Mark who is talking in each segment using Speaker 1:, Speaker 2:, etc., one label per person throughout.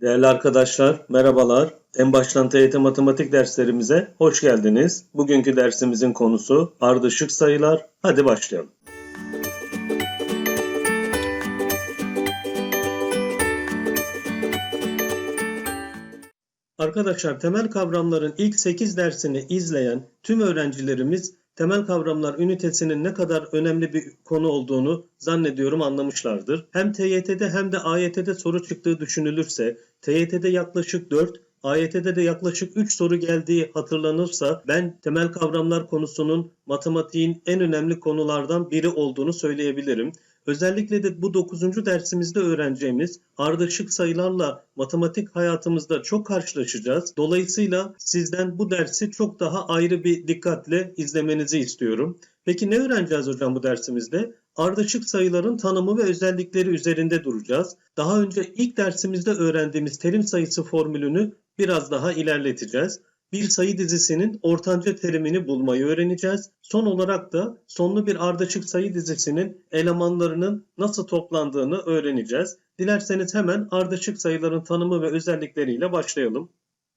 Speaker 1: Değerli arkadaşlar, merhabalar. En baştan TYT matematik derslerimize hoş geldiniz. Bugünkü dersimizin konusu ardışık sayılar. Hadi başlayalım. Arkadaşlar temel kavramların ilk 8 dersini izleyen tüm öğrencilerimiz temel kavramlar ünitesinin ne kadar önemli bir konu olduğunu zannediyorum anlamışlardır. Hem TYT'de hem de AYT'de soru çıktığı düşünülürse TYT'de yaklaşık 4, AYT'de de yaklaşık 3 soru geldiği hatırlanırsa ben temel kavramlar konusunun matematiğin en önemli konulardan biri olduğunu söyleyebilirim. Özellikle de bu 9. dersimizde öğreneceğimiz ardışık sayılarla matematik hayatımızda çok karşılaşacağız. Dolayısıyla sizden bu dersi çok daha ayrı bir dikkatle izlemenizi istiyorum. Peki ne öğreneceğiz hocam bu dersimizde? Ardışık sayıların tanımı ve özellikleri üzerinde duracağız. Daha önce ilk dersimizde öğrendiğimiz terim sayısı formülünü biraz daha ilerleteceğiz bir sayı dizisinin ortanca terimini bulmayı öğreneceğiz. Son olarak da sonlu bir ardışık sayı dizisinin elemanlarının nasıl toplandığını öğreneceğiz. Dilerseniz hemen ardışık sayıların tanımı ve özellikleriyle başlayalım.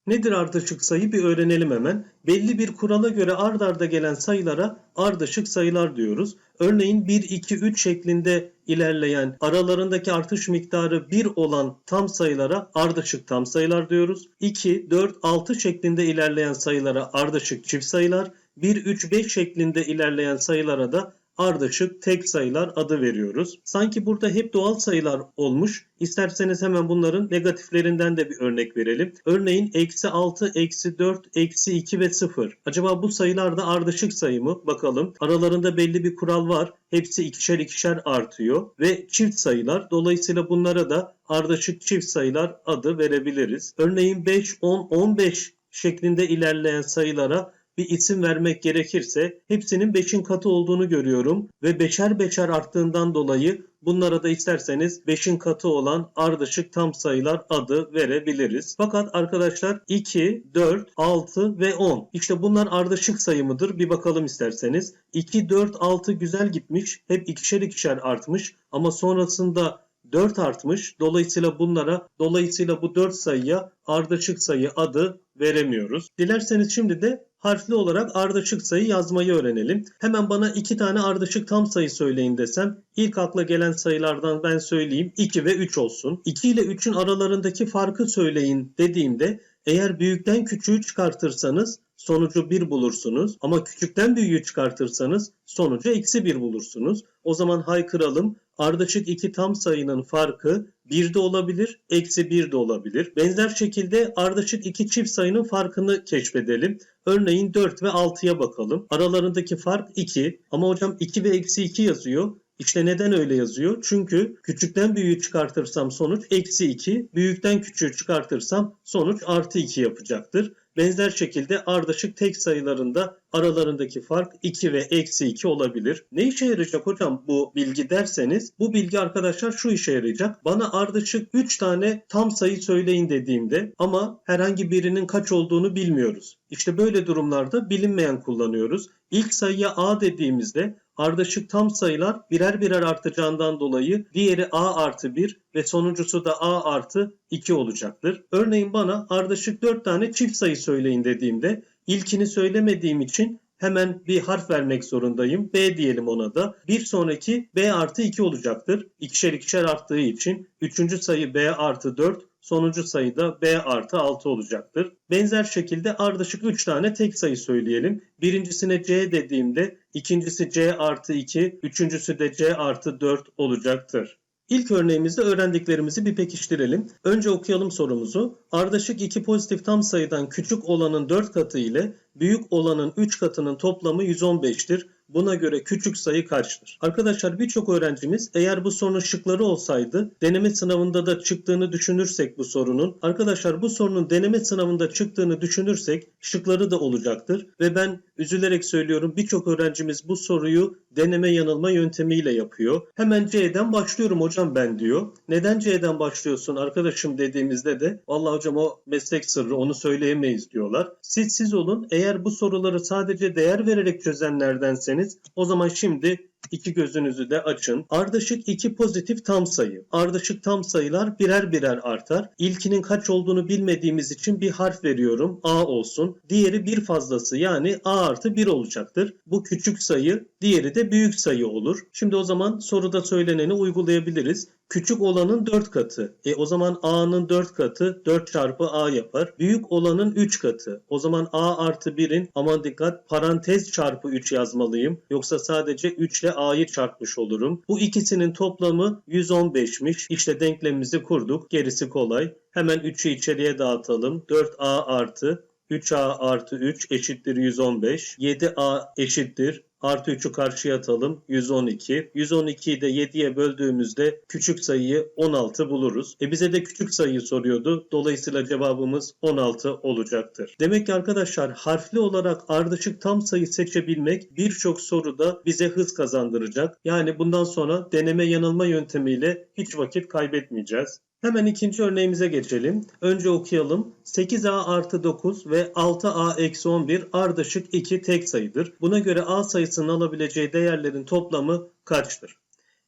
Speaker 1: Nedir ardışık sayı bir öğrenelim hemen. Belli bir kurala göre ard arda gelen sayılara ardışık sayılar diyoruz. Örneğin 1, 2, 3 şeklinde ilerleyen aralarındaki artış miktarı 1 olan tam sayılara ardışık tam sayılar diyoruz. 2, 4, 6 şeklinde ilerleyen sayılara ardışık çift sayılar. 1, 3, 5 şeklinde ilerleyen sayılara da ardışık tek sayılar adı veriyoruz. Sanki burada hep doğal sayılar olmuş. İsterseniz hemen bunların negatiflerinden de bir örnek verelim. Örneğin eksi 6, eksi 4, eksi 2 ve 0. Acaba bu sayılar da ardışık sayı mı? Bakalım. Aralarında belli bir kural var. Hepsi ikişer ikişer artıyor. Ve çift sayılar. Dolayısıyla bunlara da ardışık çift sayılar adı verebiliriz. Örneğin 5, 10, 15 şeklinde ilerleyen sayılara bir isim vermek gerekirse hepsinin 5'in katı olduğunu görüyorum ve beşer beşer arttığından dolayı bunlara da isterseniz 5'in katı olan ardışık tam sayılar adı verebiliriz. Fakat arkadaşlar 2, 4, 6 ve 10 işte bunlar ardışık sayı mıdır? Bir bakalım isterseniz. 2, 4, 6 güzel gitmiş. Hep ikişer ikişer artmış ama sonrasında 4 artmış. Dolayısıyla bunlara, dolayısıyla bu 4 sayıya ardışık sayı adı veremiyoruz. Dilerseniz şimdi de harfli olarak ardışık sayı yazmayı öğrenelim. Hemen bana iki tane ardışık tam sayı söyleyin desem ilk akla gelen sayılardan ben söyleyeyim 2 ve 3 olsun. 2 ile 3'ün aralarındaki farkı söyleyin dediğimde eğer büyükten küçüğü çıkartırsanız sonucu 1 bulursunuz. Ama küçükten büyüğü çıkartırsanız sonucu eksi 1 bulursunuz. O zaman haykıralım. Ardışık iki tam sayının farkı 1 de olabilir, eksi 1 de olabilir. Benzer şekilde ardışık iki çift sayının farkını keşfedelim. Örneğin 4 ve 6'ya bakalım. Aralarındaki fark 2 ama hocam 2 ve eksi 2 yazıyor. İşte neden öyle yazıyor? Çünkü küçükten büyüğü çıkartırsam sonuç eksi 2, büyükten küçüğü çıkartırsam sonuç artı 2 yapacaktır. Benzer şekilde ardışık tek sayılarında aralarındaki fark 2 ve eksi 2 olabilir. Ne işe yarayacak hocam bu bilgi derseniz bu bilgi arkadaşlar şu işe yarayacak. Bana ardışık 3 tane tam sayı söyleyin dediğimde ama herhangi birinin kaç olduğunu bilmiyoruz. İşte böyle durumlarda bilinmeyen kullanıyoruz. İlk sayıya a dediğimizde ardışık tam sayılar birer birer artacağından dolayı diğeri a artı 1 ve sonuncusu da a artı 2 olacaktır. Örneğin bana ardışık 4 tane çift sayı söyleyin dediğimde ilkini söylemediğim için hemen bir harf vermek zorundayım. B diyelim ona da. Bir sonraki B artı 2 olacaktır. İkişer ikişer arttığı için. Üçüncü sayı B artı 4. Sonuncu sayı da B artı 6 olacaktır. Benzer şekilde ardışık 3 tane tek sayı söyleyelim. Birincisine C dediğimde ikincisi C artı 2, üçüncüsü de C artı 4 olacaktır. İlk örneğimizde öğrendiklerimizi bir pekiştirelim. Önce okuyalım sorumuzu. Ardışık iki pozitif tam sayıdan küçük olanın 4 katı ile büyük olanın 3 katının toplamı 115'tir. Buna göre küçük sayı kaçtır? Arkadaşlar birçok öğrencimiz eğer bu sorunun şıkları olsaydı deneme sınavında da çıktığını düşünürsek bu sorunun arkadaşlar bu sorunun deneme sınavında çıktığını düşünürsek şıkları da olacaktır ve ben üzülerek söylüyorum birçok öğrencimiz bu soruyu deneme yanılma yöntemiyle yapıyor. Hemen C'den başlıyorum hocam ben diyor. Neden C'den başlıyorsun arkadaşım dediğimizde de vallahi hocam o meslek sırrı onu söyleyemeyiz diyorlar. Siz siz olun eğer bu soruları sadece değer vererek çözenlerdenseniz o zaman şimdi İki gözünüzü de açın. Ardışık iki pozitif tam sayı. Ardışık tam sayılar birer birer artar. İlkinin kaç olduğunu bilmediğimiz için bir harf veriyorum. A olsun. Diğeri bir fazlası yani A artı 1 olacaktır. Bu küçük sayı, diğeri de büyük sayı olur. Şimdi o zaman soruda söyleneni uygulayabiliriz. Küçük olanın 4 katı. E o zaman A'nın 4 katı 4 çarpı A yapar. Büyük olanın 3 katı. O zaman A artı 1'in aman dikkat parantez çarpı 3 yazmalıyım. Yoksa sadece 3 ile A'yı çarpmış olurum. Bu ikisinin toplamı 115'miş. İşte denklemimizi kurduk. Gerisi kolay. Hemen 3'ü içeriye dağıtalım. 4A artı 3A artı 3 eşittir 115. 7A eşittir Artı 3'ü karşıya atalım. 112. 112'yi de 7'ye böldüğümüzde küçük sayıyı 16 buluruz. E bize de küçük sayıyı soruyordu. Dolayısıyla cevabımız 16 olacaktır. Demek ki arkadaşlar harfli olarak ardışık tam sayı seçebilmek birçok soruda bize hız kazandıracak. Yani bundan sonra deneme yanılma yöntemiyle hiç vakit kaybetmeyeceğiz. Hemen ikinci örneğimize geçelim. Önce okuyalım. 8a artı 9 ve 6a eksi 11 ardışık iki tek sayıdır. Buna göre a sayısının alabileceği değerlerin toplamı kaçtır?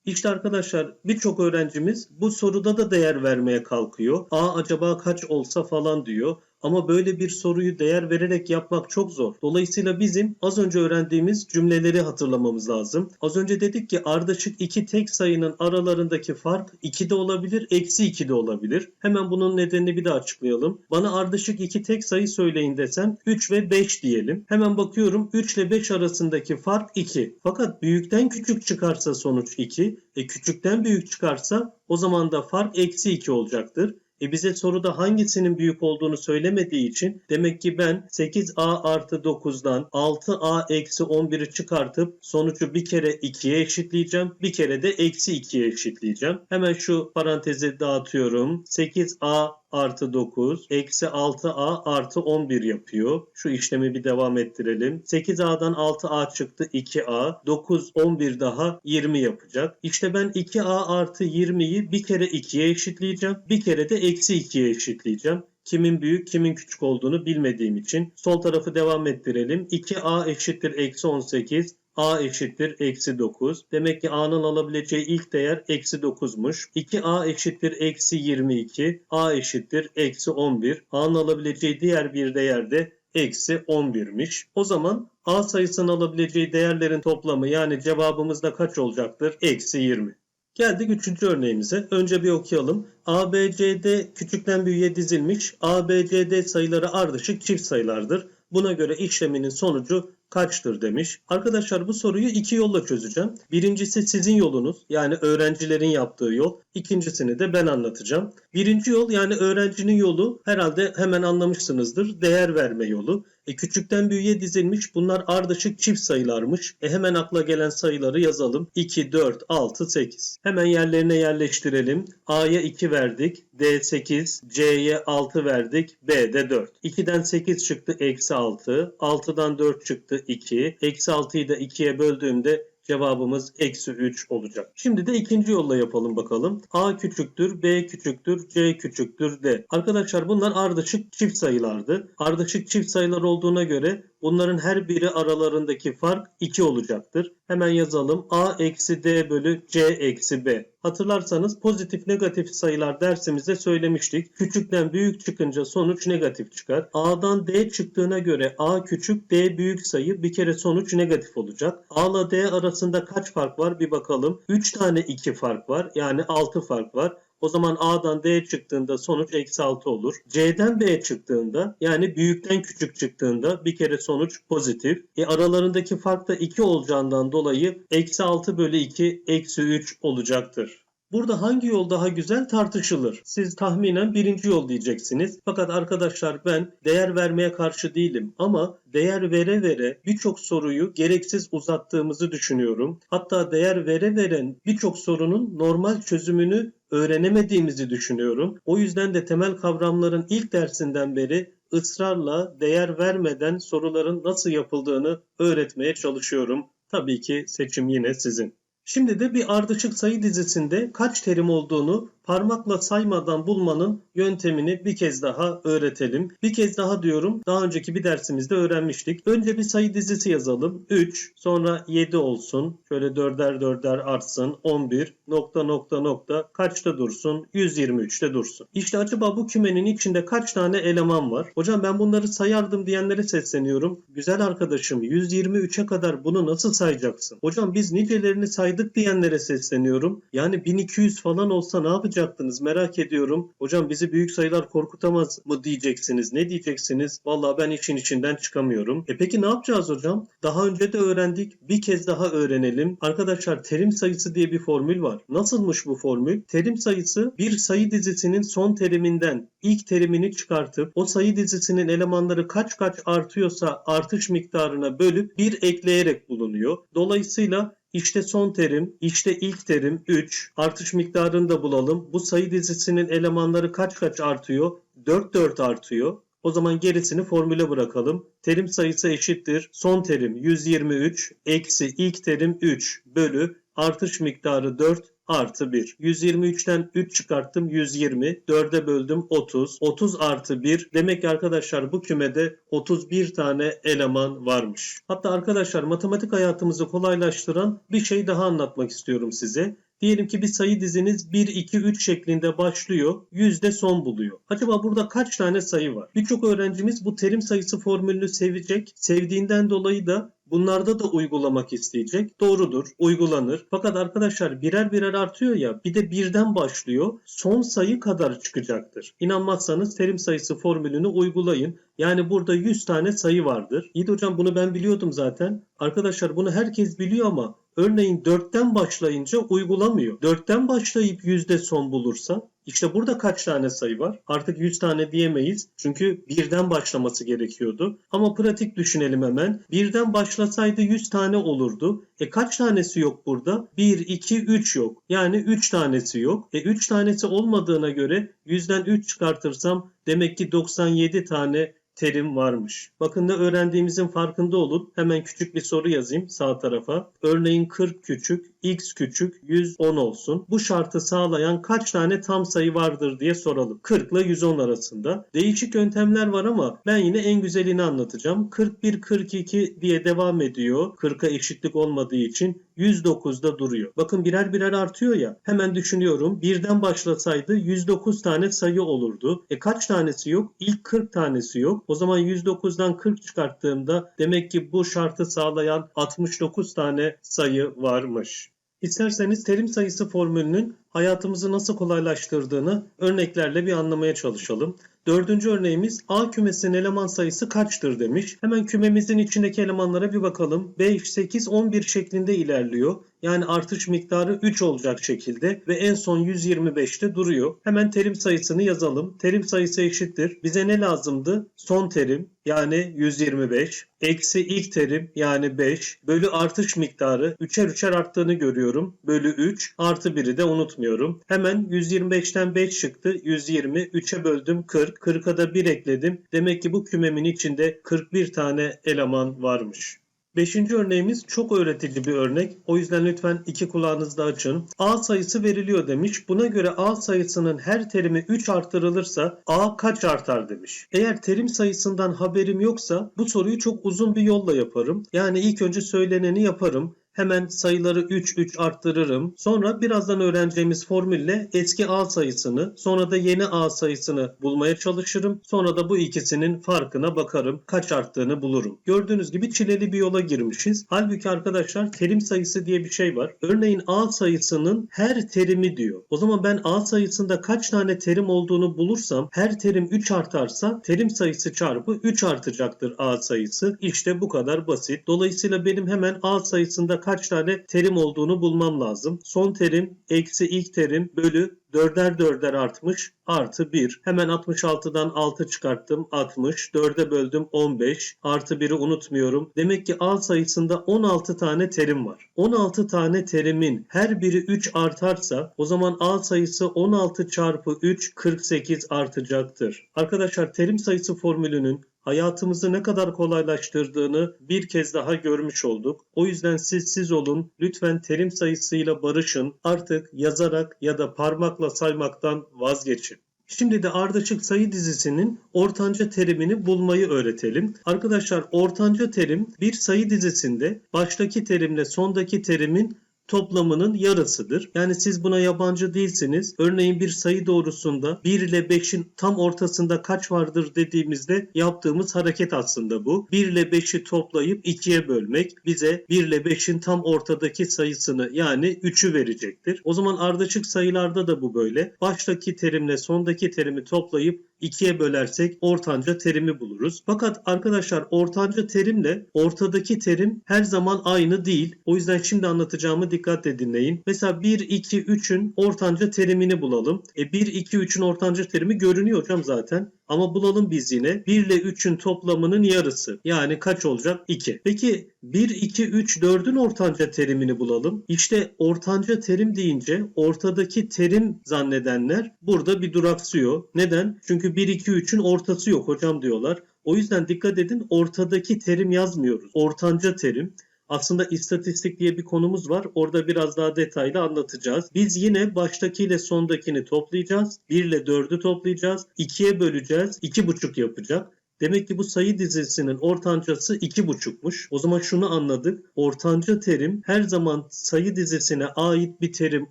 Speaker 1: İşte arkadaşlar birçok öğrencimiz bu soruda da değer vermeye kalkıyor. A acaba kaç olsa falan diyor. Ama böyle bir soruyu değer vererek yapmak çok zor. Dolayısıyla bizim az önce öğrendiğimiz cümleleri hatırlamamız lazım. Az önce dedik ki ardışık iki tek sayının aralarındaki fark 2 de olabilir, eksi 2 de olabilir. Hemen bunun nedenini bir daha açıklayalım. Bana ardışık iki tek sayı söyleyin desem 3 ve 5 diyelim. Hemen bakıyorum 3 ile 5 arasındaki fark 2. Fakat büyükten küçük çıkarsa sonuç 2. E küçükten büyük çıkarsa o zaman da fark eksi 2 olacaktır. E bize soruda hangisinin büyük olduğunu söylemediği için demek ki ben 8a artı 9'dan 6a eksi 11'i çıkartıp sonucu bir kere 2'ye eşitleyeceğim. Bir kere de eksi 2'ye eşitleyeceğim. Hemen şu parantezi dağıtıyorum. 8a artı 9 eksi 6a artı 11 yapıyor. Şu işlemi bir devam ettirelim. 8a'dan 6a çıktı 2a. 9 11 daha 20 yapacak. İşte ben 2a artı 20'yi bir kere 2'ye eşitleyeceğim. Bir kere de eksi 2'ye eşitleyeceğim kimin büyük kimin küçük olduğunu bilmediğim için sol tarafı devam ettirelim. 2a eşittir eksi 18 a eşittir eksi 9. Demek ki a'nın alabileceği ilk değer eksi 9'muş. 2a eşittir eksi 22. a eşittir eksi 11. a'nın alabileceği diğer bir değer de eksi 11'miş. O zaman a sayısının alabileceği değerlerin toplamı yani cevabımız da kaç olacaktır? Eksi 20. Geldik üçüncü örneğimize. Önce bir okuyalım. A, B, C, D küçükten büyüğe dizilmiş. A, B, C, D sayıları ardışık çift sayılardır. Buna göre işleminin sonucu kaçtır demiş. Arkadaşlar bu soruyu iki yolla çözeceğim. Birincisi sizin yolunuz yani öğrencilerin yaptığı yol. İkincisini de ben anlatacağım. Birinci yol yani öğrencinin yolu herhalde hemen anlamışsınızdır. Değer verme yolu. E küçükten büyüğe dizilmiş bunlar ardışık çift sayılarmış. E hemen akla gelen sayıları yazalım. 2, 4, 6, 8. Hemen yerlerine yerleştirelim. A'ya 2 verdik. D 8, C'ye 6 verdik. B'de 4. 2'den 8 çıktı eksi 6. 6'dan 4 çıktı 2. Eksi 6'yı da 2'ye böldüğümde Cevabımız eksi 3 olacak. Şimdi de ikinci yolla yapalım bakalım. A küçüktür, B küçüktür, C küçüktür, D. Arkadaşlar bunlar ardışık çift sayılardı. Ardışık çift sayılar olduğuna göre bunların her biri aralarındaki fark 2 olacaktır. Hemen yazalım. A eksi D bölü C eksi B. Hatırlarsanız pozitif negatif sayılar dersimizde söylemiştik. Küçükten büyük çıkınca sonuç negatif çıkar. A'dan D çıktığına göre A küçük D büyük sayı bir kere sonuç negatif olacak. A ile D arasında kaç fark var bir bakalım. 3 tane 2 fark var yani 6 fark var. O zaman A'dan D çıktığında sonuç eksi 6 olur. C'den B çıktığında yani büyükten küçük çıktığında bir kere sonuç pozitif. E aralarındaki fark da 2 olacağından dolayı eksi 6 bölü 2 eksi 3 olacaktır. Burada hangi yol daha güzel tartışılır. Siz tahminen birinci yol diyeceksiniz. Fakat arkadaşlar ben değer vermeye karşı değilim ama değer vere vere birçok soruyu gereksiz uzattığımızı düşünüyorum. Hatta değer vere veren birçok sorunun normal çözümünü öğrenemediğimizi düşünüyorum. O yüzden de temel kavramların ilk dersinden beri ısrarla değer vermeden soruların nasıl yapıldığını öğretmeye çalışıyorum. Tabii ki seçim yine sizin. Şimdi de bir ardışık sayı dizisinde kaç terim olduğunu parmakla saymadan bulmanın yöntemini bir kez daha öğretelim. Bir kez daha diyorum daha önceki bir dersimizde öğrenmiştik. Önce bir sayı dizisi yazalım. 3 sonra 7 olsun. Şöyle dörder dörder artsın. 11 nokta nokta nokta kaçta dursun? 123'te dursun. İşte acaba bu kümenin içinde kaç tane eleman var? Hocam ben bunları sayardım diyenlere sesleniyorum. Güzel arkadaşım 123'e kadar bunu nasıl sayacaksın? Hocam biz nicelerini saydık diyenlere sesleniyorum. Yani 1200 falan olsa ne yapacaktınız merak ediyorum. Hocam bizi büyük sayılar korkutamaz mı diyeceksiniz? Ne diyeceksiniz? Vallahi ben için içinden çıkamıyorum. E peki ne yapacağız hocam? Daha önce de öğrendik. Bir kez daha öğrenelim. Arkadaşlar terim sayısı diye bir formül var. Nasılmış bu formül? Terim sayısı bir sayı dizisinin son teriminden ilk terimini çıkartıp o sayı dizisinin elemanları kaç kaç artıyorsa artış miktarına bölüp bir ekleyerek bulunuyor. Dolayısıyla işte son terim, işte ilk terim 3. Artış miktarını da bulalım. Bu sayı dizisinin elemanları kaç kaç artıyor? 4 4 artıyor. O zaman gerisini formüle bırakalım. Terim sayısı eşittir. Son terim 123 eksi ilk terim 3 bölü artış miktarı 4 artı 1. 123'ten 3 çıkarttım 120. 4'e böldüm 30. 30 artı 1. Demek ki arkadaşlar bu kümede 31 tane eleman varmış. Hatta arkadaşlar matematik hayatımızı kolaylaştıran bir şey daha anlatmak istiyorum size. Diyelim ki bir sayı diziniz 1, 2, 3 şeklinde başlıyor. Yüzde son buluyor. Acaba burada kaç tane sayı var? Birçok öğrencimiz bu terim sayısı formülünü sevecek. Sevdiğinden dolayı da Bunlarda da uygulamak isteyecek. Doğrudur, uygulanır. Fakat arkadaşlar birer birer artıyor ya, bir de birden başlıyor. Son sayı kadar çıkacaktır. İnanmazsanız terim sayısı formülünü uygulayın. Yani burada 100 tane sayı vardır. İyi hocam bunu ben biliyordum zaten. Arkadaşlar bunu herkes biliyor ama örneğin 4'ten başlayınca uygulamıyor. 4'ten başlayıp yüzde son bulursa işte burada kaç tane sayı var? Artık 100 tane diyemeyiz. Çünkü birden başlaması gerekiyordu. Ama pratik düşünelim hemen. Birden başlasaydı 100 tane olurdu. E kaç tanesi yok burada? 1, 2, 3 yok. Yani 3 tanesi yok. E 3 tanesi olmadığına göre 100'den 3 çıkartırsam demek ki 97 tane terim varmış. Bakın da öğrendiğimizin farkında olun. Hemen küçük bir soru yazayım sağ tarafa. Örneğin 40 küçük, x küçük, 110 olsun. Bu şartı sağlayan kaç tane tam sayı vardır diye soralım. 40 ile 110 arasında. Değişik yöntemler var ama ben yine en güzelini anlatacağım. 41, 42 diye devam ediyor. 40'a eşitlik olmadığı için 109'da duruyor. Bakın birer birer artıyor ya. Hemen düşünüyorum. Birden başlasaydı 109 tane sayı olurdu. E kaç tanesi yok? İlk 40 tanesi yok. O zaman 109'dan 40 çıkarttığımda demek ki bu şartı sağlayan 69 tane sayı varmış. İsterseniz terim sayısı formülünün hayatımızı nasıl kolaylaştırdığını örneklerle bir anlamaya çalışalım. Dördüncü örneğimiz A kümesinin eleman sayısı kaçtır demiş. Hemen kümemizin içindeki elemanlara bir bakalım. 5, 8, 11 şeklinde ilerliyor. Yani artış miktarı 3 olacak şekilde ve en son 125'te duruyor. Hemen terim sayısını yazalım. Terim sayısı eşittir. Bize ne lazımdı? Son terim yani 125 eksi ilk terim yani 5 bölü artış miktarı 3'er 3'er arttığını görüyorum. Bölü 3 artı 1'i de unutmuyorum. Hemen 125'ten 5 çıktı. 120 3'e böldüm 40. 40'a da 1 ekledim. Demek ki bu kümemin içinde 41 tane eleman varmış. Beşinci örneğimiz çok öğretici bir örnek. O yüzden lütfen iki kulağınızda açın. A sayısı veriliyor demiş. Buna göre A sayısının her terimi 3 artırılırsa A kaç artar demiş. Eğer terim sayısından haberim yoksa bu soruyu çok uzun bir yolla yaparım. Yani ilk önce söyleneni yaparım. Hemen sayıları 3 3 arttırırım. Sonra birazdan öğreneceğimiz formülle eski A sayısını sonra da yeni A sayısını bulmaya çalışırım. Sonra da bu ikisinin farkına bakarım. Kaç arttığını bulurum. Gördüğünüz gibi çileli bir yola girmişiz. Halbuki arkadaşlar terim sayısı diye bir şey var. Örneğin A sayısının her terimi diyor. O zaman ben A sayısında kaç tane terim olduğunu bulursam her terim 3 artarsa terim sayısı çarpı 3 artacaktır A sayısı. İşte bu kadar basit. Dolayısıyla benim hemen A sayısında kaç tane terim olduğunu bulmam lazım. Son terim eksi ilk terim bölü dörder dörder artmış artı 1. Hemen 66'dan 6 çıkarttım 60. 4'e böldüm 15. Artı 1'i unutmuyorum. Demek ki A sayısında 16 tane terim var. 16 tane terimin her biri 3 artarsa o zaman A sayısı 16 çarpı 3 48 artacaktır. Arkadaşlar terim sayısı formülünün hayatımızı ne kadar kolaylaştırdığını bir kez daha görmüş olduk. O yüzden siz siz olun. Lütfen terim sayısıyla barışın. Artık yazarak ya da parmakla saymaktan vazgeçin. Şimdi de ardışık sayı dizisinin ortanca terimini bulmayı öğretelim. Arkadaşlar ortanca terim bir sayı dizisinde baştaki terimle sondaki terimin toplamının yarısıdır. Yani siz buna yabancı değilsiniz. Örneğin bir sayı doğrusunda 1 ile 5'in tam ortasında kaç vardır dediğimizde yaptığımız hareket aslında bu. 1 ile 5'i toplayıp 2'ye bölmek bize 1 ile 5'in tam ortadaki sayısını yani 3'ü verecektir. O zaman ardışık sayılarda da bu böyle. Baştaki terimle sondaki terimi toplayıp 2'ye bölersek ortanca terimi buluruz. Fakat arkadaşlar ortanca terimle ortadaki terim her zaman aynı değil. O yüzden şimdi anlatacağımı dikkatle dinleyin. Mesela 1, 2, 3'ün ortanca terimini bulalım. E 1, 2, 3'ün ortanca terimi görünüyor hocam zaten. Ama bulalım biz yine 1 ile 3'ün toplamının yarısı. Yani kaç olacak? 2. Peki 1, 2, 3, 4'ün ortanca terimini bulalım. İşte ortanca terim deyince ortadaki terim zannedenler burada bir duraksıyor. Neden? Çünkü 1, 2, 3'ün ortası yok hocam diyorlar. O yüzden dikkat edin ortadaki terim yazmıyoruz. Ortanca terim. Aslında istatistik diye bir konumuz var. Orada biraz daha detaylı anlatacağız. Biz yine baştakiyle sondakini toplayacağız. 1 ile 4'ü toplayacağız. 2'ye böleceğiz. 2,5 yapacak. Demek ki bu sayı dizisinin ortancası 2,5'muş. O zaman şunu anladık. Ortanca terim her zaman sayı dizisine ait bir terim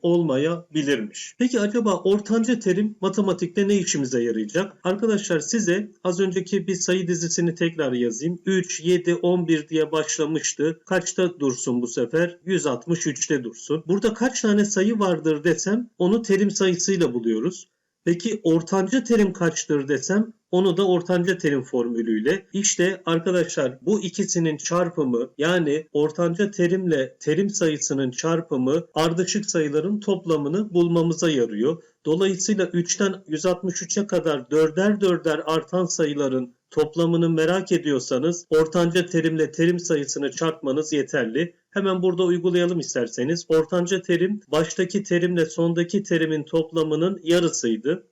Speaker 1: olmayabilirmiş. Peki acaba ortanca terim matematikte ne işimize yarayacak? Arkadaşlar size az önceki bir sayı dizisini tekrar yazayım. 3, 7, 11 diye başlamıştı. Kaçta dursun bu sefer? 163'te dursun. Burada kaç tane sayı vardır desem onu terim sayısıyla buluyoruz. Peki ortanca terim kaçtır desem onu da ortanca terim formülüyle. İşte arkadaşlar bu ikisinin çarpımı yani ortanca terimle terim sayısının çarpımı ardışık sayıların toplamını bulmamıza yarıyor. Dolayısıyla 3'ten 163'e kadar dörder dörder artan sayıların toplamını merak ediyorsanız ortanca terimle terim sayısını çarpmanız yeterli. Hemen burada uygulayalım isterseniz. Ortanca terim baştaki terimle sondaki terimin toplamının yarısıydı.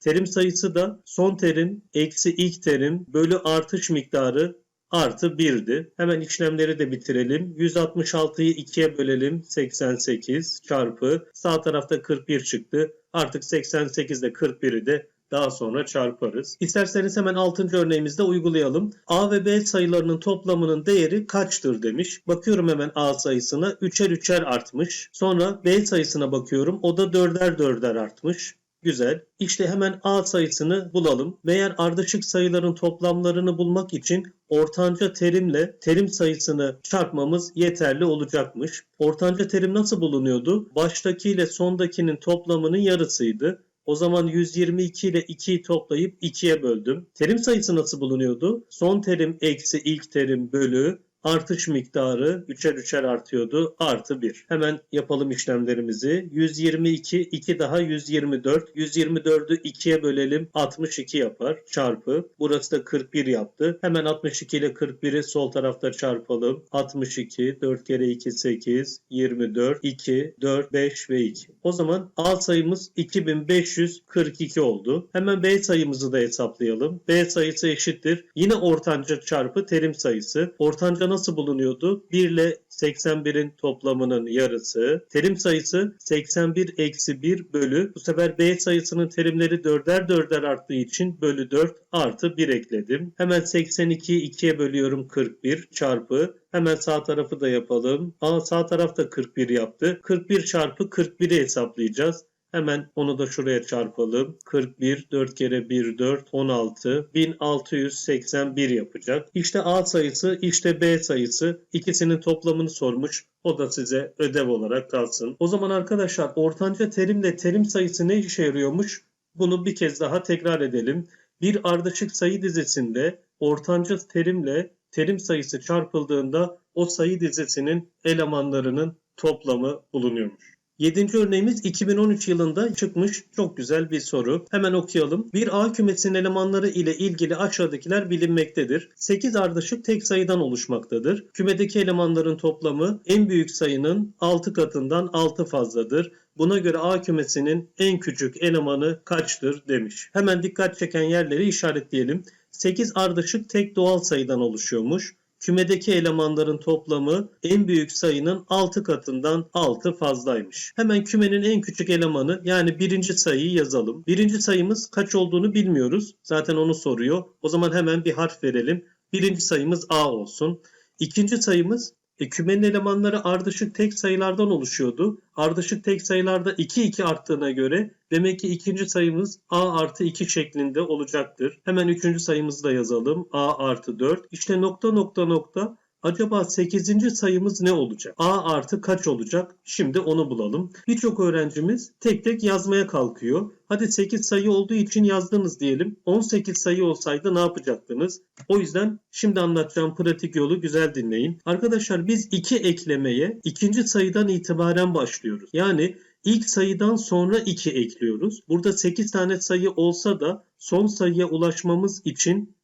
Speaker 1: Terim sayısı da son terim eksi ilk terim bölü artış miktarı artı 1'di. Hemen işlemleri de bitirelim. 166'yı 2'ye bölelim. 88 çarpı sağ tarafta 41 çıktı. Artık 88 ile 41'i de daha sonra çarparız. İsterseniz hemen 6. örneğimizde uygulayalım. A ve B sayılarının toplamının değeri kaçtır demiş. Bakıyorum hemen A sayısına 3'er 3'er artmış. Sonra B sayısına bakıyorum. O da 4'er 4'er artmış. Güzel. İşte hemen A sayısını bulalım. Meğer ardışık sayıların toplamlarını bulmak için ortanca terimle terim sayısını çarpmamız yeterli olacakmış. Ortanca terim nasıl bulunuyordu? Baştaki ile sondakinin toplamının yarısıydı. O zaman 122 ile 2'yi toplayıp 2'ye böldüm. Terim sayısı nasıl bulunuyordu? Son terim eksi ilk terim bölü artış miktarı 3'er 3'er artıyordu. Artı 1. Hemen yapalım işlemlerimizi. 122, 2 daha 124. 124'ü 2'ye bölelim. 62 yapar. Çarpı. Burası da 41 yaptı. Hemen 62 ile 41'i sol tarafta çarpalım. 62, 4 kere 2 8, 24, 2, 4, 5 ve 2. O zaman A sayımız 2542 oldu. Hemen B sayımızı da hesaplayalım. B sayısı eşittir. Yine ortanca çarpı terim sayısı. Ortanca nasıl bulunuyordu? 1 ile 81'in toplamının yarısı. Terim sayısı 81 eksi 1 bölü. Bu sefer B sayısının terimleri dörder dörder arttığı için bölü 4 artı 1 ekledim. Hemen 82'yi 2'ye bölüyorum 41 çarpı. Hemen sağ tarafı da yapalım. Aa, sağ tarafta 41 yaptı. 41 çarpı 41'i hesaplayacağız. Hemen onu da şuraya çarpalım. 41, 4 kere 1, 4, 16, 1681 yapacak. İşte A sayısı, işte B sayısı. İkisinin toplamını sormuş. O da size ödev olarak kalsın. O zaman arkadaşlar ortanca terimle terim sayısı ne işe yarıyormuş? Bunu bir kez daha tekrar edelim. Bir ardışık sayı dizisinde ortanca terimle terim sayısı çarpıldığında o sayı dizisinin elemanlarının toplamı bulunuyormuş. Yedinci örneğimiz 2013 yılında çıkmış çok güzel bir soru. Hemen okuyalım. Bir A kümesinin elemanları ile ilgili aşağıdakiler bilinmektedir. 8 ardışık tek sayıdan oluşmaktadır. Kümedeki elemanların toplamı en büyük sayının 6 katından 6 fazladır. Buna göre A kümesinin en küçük elemanı kaçtır demiş. Hemen dikkat çeken yerleri işaretleyelim. 8 ardışık tek doğal sayıdan oluşuyormuş. Kümedeki elemanların toplamı en büyük sayının 6 katından 6 fazlaymış. Hemen kümenin en küçük elemanı yani birinci sayıyı yazalım. Birinci sayımız kaç olduğunu bilmiyoruz. Zaten onu soruyor. O zaman hemen bir harf verelim. Birinci sayımız A olsun. İkinci sayımız e, kümenin elemanları ardışık tek sayılardan oluşuyordu. Ardışık tek sayılarda 2 2 arttığına göre demek ki ikinci sayımız a artı 2 şeklinde olacaktır. Hemen üçüncü sayımızı da yazalım. a artı 4. İşte nokta nokta nokta Acaba 8. sayımız ne olacak? A artı kaç olacak? Şimdi onu bulalım. Birçok öğrencimiz tek tek yazmaya kalkıyor. Hadi 8 sayı olduğu için yazdınız diyelim. 18 sayı olsaydı ne yapacaktınız? O yüzden şimdi anlatacağım pratik yolu güzel dinleyin. Arkadaşlar biz 2 eklemeye ikinci sayıdan itibaren başlıyoruz. Yani ilk sayıdan sonra 2 ekliyoruz. Burada 8 tane sayı olsa da son sayıya ulaşmamız için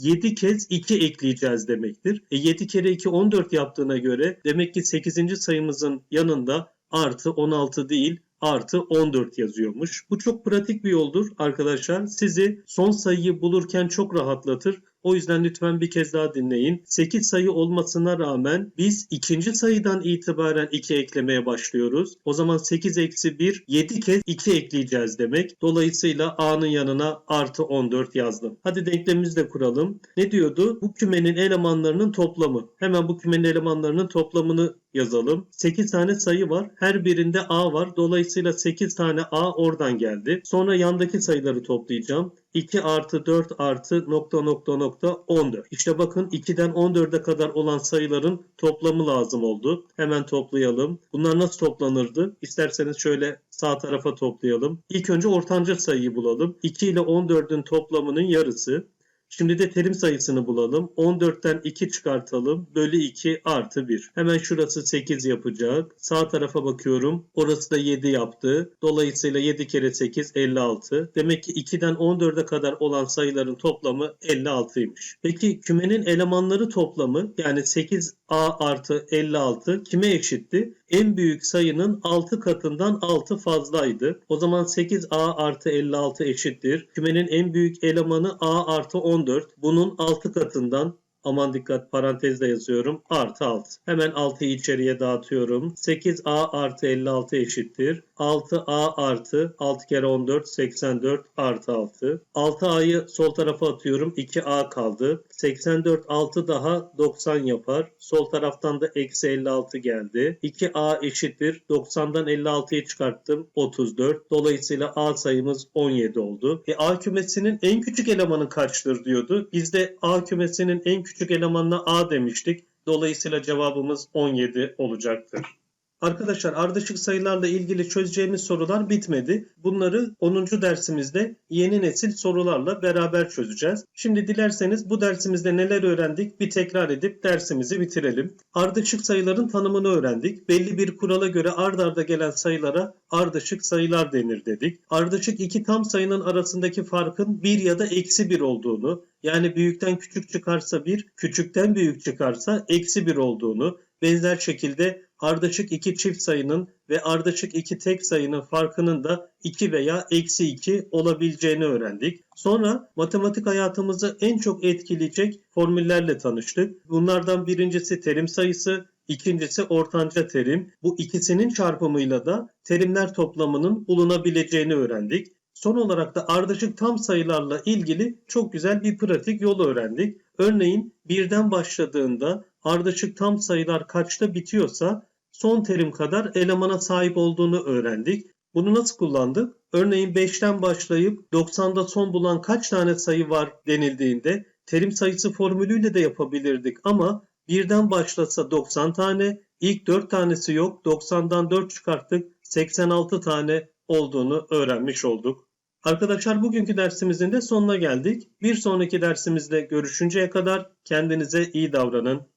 Speaker 1: 7 kez 2 ekleyeceğiz demektir. E 7 kere 2 14 yaptığına göre demek ki 8. sayımızın yanında artı 16 değil artı 14 yazıyormuş. Bu çok pratik bir yoldur arkadaşlar. Sizi son sayıyı bulurken çok rahatlatır. O yüzden lütfen bir kez daha dinleyin. 8 sayı olmasına rağmen biz ikinci sayıdan itibaren 2 eklemeye başlıyoruz. O zaman 8 eksi 1 7 kez 2 ekleyeceğiz demek. Dolayısıyla A'nın yanına artı 14 yazdım. Hadi denklemimizi de kuralım. Ne diyordu? Bu kümenin elemanlarının toplamı. Hemen bu kümenin elemanlarının toplamını yazalım. 8 tane sayı var. Her birinde A var. Dolayısıyla 8 tane A oradan geldi. Sonra yandaki sayıları toplayacağım. 2 artı 4 artı nokta nokta nokta 14. İşte bakın 2'den 14'e kadar olan sayıların toplamı lazım oldu. Hemen toplayalım. Bunlar nasıl toplanırdı? İsterseniz şöyle sağ tarafa toplayalım. İlk önce ortanca sayıyı bulalım. 2 ile 14'ün toplamının yarısı. Şimdi de terim sayısını bulalım. 14'ten 2 çıkartalım. Bölü 2 artı 1. Hemen şurası 8 yapacak. Sağ tarafa bakıyorum. Orası da 7 yaptı. Dolayısıyla 7 kere 8 56. Demek ki 2'den 14'e kadar olan sayıların toplamı 56'ymış. Peki kümenin elemanları toplamı yani 8a artı 56 kime eşitti? En büyük sayının 6 katından 6 fazlaydı. O zaman 8a artı 56 eşittir. Kümenin en büyük elemanı a artı 14. Bunun 6 katından Aman dikkat parantezde yazıyorum. Artı 6. Hemen 6'yı içeriye dağıtıyorum. 8a artı 56 eşittir. 6a artı 6 kere 14 84 artı 6. 6a'yı sol tarafa atıyorum. 2a kaldı. 84 6 daha 90 yapar. Sol taraftan da eksi 56 geldi. 2a eşittir. 90'dan 56'yı çıkarttım. 34. Dolayısıyla a sayımız 17 oldu. E, a kümesinin en küçük elemanı kaçtır diyordu. Biz de a kümesinin en küçük elemanına a demiştik. Dolayısıyla cevabımız 17 olacaktır. Arkadaşlar ardışık sayılarla ilgili çözeceğimiz sorular bitmedi. Bunları 10. dersimizde yeni nesil sorularla beraber çözeceğiz. Şimdi dilerseniz bu dersimizde neler öğrendik bir tekrar edip dersimizi bitirelim. Ardışık sayıların tanımını öğrendik. Belli bir kurala göre ard arda gelen sayılara ardışık sayılar denir dedik. Ardışık iki tam sayının arasındaki farkın 1 ya da eksi 1 olduğunu, yani büyükten küçük çıkarsa 1, küçükten büyük çıkarsa eksi 1 olduğunu, benzer şekilde ardışık iki çift sayının ve ardışık iki tek sayının farkının da 2 veya eksi 2 olabileceğini öğrendik. Sonra matematik hayatımızı en çok etkileyecek formüllerle tanıştık. Bunlardan birincisi terim sayısı, ikincisi ortanca terim. Bu ikisinin çarpımıyla da terimler toplamının bulunabileceğini öğrendik. Son olarak da ardışık tam sayılarla ilgili çok güzel bir pratik yol öğrendik. Örneğin birden başladığında ardışık tam sayılar kaçta bitiyorsa son terim kadar elemana sahip olduğunu öğrendik. Bunu nasıl kullandık? Örneğin 5'ten başlayıp 90'da son bulan kaç tane sayı var denildiğinde terim sayısı formülüyle de yapabilirdik ama birden başlasa 90 tane, ilk 4 tanesi yok, 90'dan 4 çıkarttık, 86 tane olduğunu öğrenmiş olduk. Arkadaşlar bugünkü dersimizin de sonuna geldik. Bir sonraki dersimizde görüşünceye kadar kendinize iyi davranın.